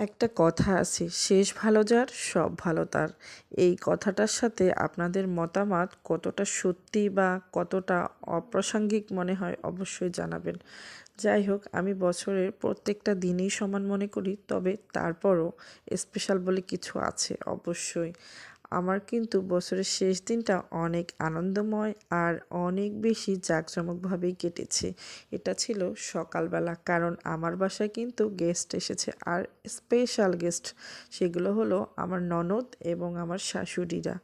একটা কথা আছে, শেষ ভালো যার, সব ভালো তার। এই কথাটার সাথে আপনাদের মতামত কতটা সত্যি বা কতটা অপ্রাসঙ্গিক মনে হয় অবশ্যই জানাবেন। যাই হোক, আমি বছরের প্রত্যেকটা দিনই সমান মনে করি, তবে তারপরও স্পেশাল বলে কিছু আছে অবশ্যই। আমার কিন্তু বছরের শেষ দিনটা অনেক আনন্দময় আর অনেক বেশি জাঁকজমকভাবেই কেটেছে। এটা ছিল সকালবেলা, কারণ আমার বাসায় কিন্তু গেস্ট এসেছে আর স্পেশাল গেস্ট সেগুলো হলো আমার ননদ এবং আমার শাশুড়িরা।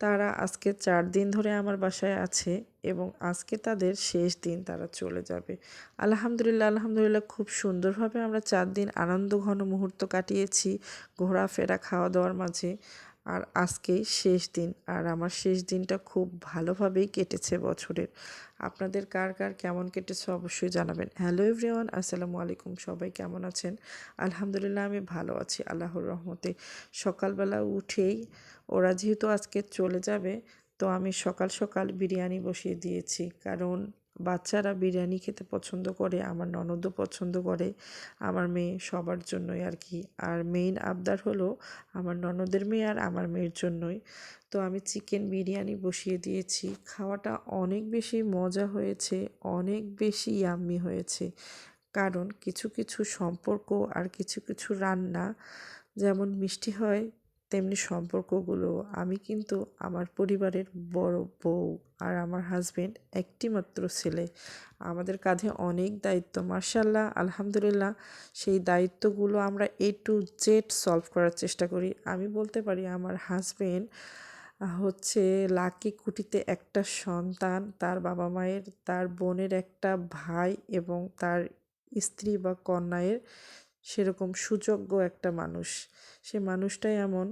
তারা আজকে চার দিন ধরে আমার বাসায় আছে এবং আজকে তাদের শেষ দিন তারা চলে যাবে। আলহামদুলিল্লাহ আলহামদুলিল্লাহ খুব সুন্দরভাবে আমরা চার দিন আনন্দ ঘন মুহূর্ত কাটিয়েছি ঘোরাফেরা খাওয়া দাওয়ার মাঝে। আর আজকেই শেষ দিন। আর আমার শেষ দিনটা খুব ভালোভাবেই কেটেছে বছরের। আপনাদের কার কার কেমন কেটেছে অবশ্যই জানাবেন। হ্যালো এভরিওয়ান, আসসালামু আলাইকুম। সবাই কেমন আছেন? আলহামদুলিল্লাহ, আমি ভালো আছি, আল্লাহর রহমতে। সকালবেলা উঠেই ওরা যেহেতু আজকে চলে যাবে, তো আমি সকাল সকাল বিরিয়ানি বসিয়ে দিয়েছি। কারণ বাচ্চারা বিরিয়ানি খেতে পছন্দ করে, আমার ননদও পছন্দ করে, আমার মেয়ে সবার জন্যই আর কি। আর মেইন আবদার হলো আমার ননদের মেয়ে আর আমার মেয়ের জন্যই। তো আমি চিকেন বিরিয়ানি বসিয়ে দিয়েছি। খাওয়াটা অনেক বেশি মজা হয়েছে, অনেক বেশি ইয়াম্মি হয়েছে। কারণ কিছু কিছু সম্পর্ক আর কিছু কিছু রান্না যেমন মিষ্টি হয় তেমনি সম্পর্কগুলো। আমি কিন্তু আমার পরিবারের বড় বউ আর আমার হাজবেন্ড একটি মাত্র ছেলে। আমাদের কাঁধে অনেক দায়িত্ব। মার্শাল্লাহ আলহামদুলিল্লাহ, সেই দায়িত্বগুলো আমরা এ টু জেড সলভ করার চেষ্টা করি। আমি বলতে পারি আমার হাজবেন্ড হচ্ছে লাকি কুটিতে একটা সন্তান, তার বাবা মায়ের, তার বোনের একটা ভাই এবং তার স্ত্রী বা কন্যায়ের সেরকম সুযোগ্য একটা মানুষ। সে মানুষটাই এমন,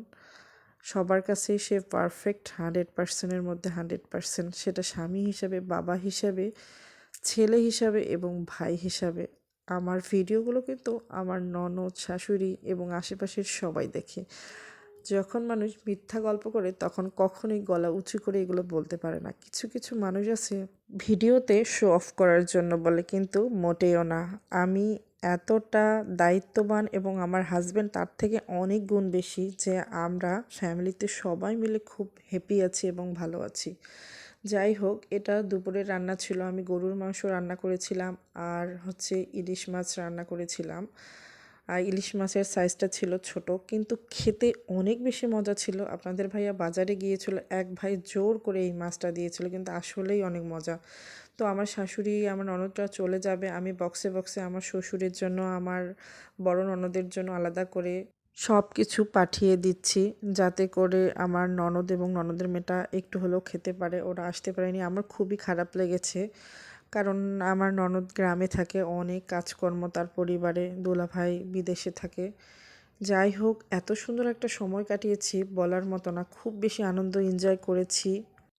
সবার কাছেই সে পারফেক্ট হান্ড্রেড পার্সেন্টের মধ্যে হান্ড্রেড পার্সেন্ট সেটা স্বামী হিসাবে, বাবা হিসাবে, ছেলে হিসাবে এবং ভাই হিসাবে। আমার ভিডিওগুলো কিন্তু আমার ননদ, শাশুড়ি এবং আশেপাশের সবাই দেখে। যখন মানুষ মিথ্যা গল্প করে, তখন কখনোই গলা উঁচু করে এগুলো বলতে পারে না। কিছু কিছু মানুষ আছে ভিডিওতে শো অফ করার জন্য বলে, কিন্তু মোটেও না। আমি এতটা দায়িত্ববান এবং আমার হাজব্যান্ড তার থেকে অনেক গুণ বেশি যে আমরা ফ্যামিলিতে সবাই মিলে খুব হ্যাপি আছি এবং ভালো আছি। যাই হোক, এটা দুপুরের রান্না ছিল। আমি গরুর মাংস রান্না করেছিলাম আর হচ্ছে ইলিশ মাছ রান্না করেছিলাম। আর ইলিশ মাছের সাইজটা ছিল ছোট, কিন্তু খেতে অনেক বেশি মজা ছিল। আপনাদের ভাইয়া বাজারে গিয়েছিল, এক ভাই জোর করে এই মাছটা দিয়েছিল, কিন্তু আসলেই অনেক মজা। তো আমার শাশুড়ি, আমার ননদরা চলে যাবে। আমি বক্সে বক্সে আমার শ্বশুরের জন্য, আমার বড় ননদের জন্য আলাদা করে সব কিছু পাঠিয়ে দিচ্ছি, যাতে করে আমার ননদ এবং ননদের মেয়েটা একটু হলেও খেতে পারে। ওরা আসতে পারেনি। আমার খুবই খারাপ লেগেছে। কারণ আমার ননদ গ্রামে থাকে, অনেক কাজকর্ম তার পরিবারে ভাই বিদেশে থাকে। যাই হোক, এত সুন্দর একটা সময় কাটিয়েছি, বলার মতো না। খুব বেশি আনন্দ এনজয় করেছি।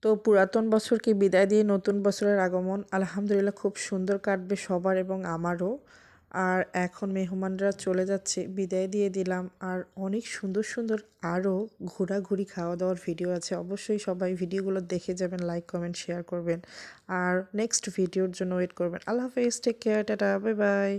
তো পুরাতন বছরকে বিদায় দিয়ে নতুন বছরের আগমন আলহামদুলিল্লাহ খুব সুন্দর কাটবে সবার এবং আমারও। আর এখন মেহমানরা চলে যাচ্ছে, বিদায় দিয়ে দিলাম। আর অনেক সুন্দর সুন্দর আরও ঘোরাঘুরি খাওয়া দাওয়ার ভিডিও আছে। অবশ্যই সবাই ভিডিওগুলো দেখে যাবেন লাইক কমেন্ট শেয়ার করবেন। আর নেক্সট ভিডিওর জন্য ওয়েট করবেন। আল্লাহ হাফেজ take care tata bye bye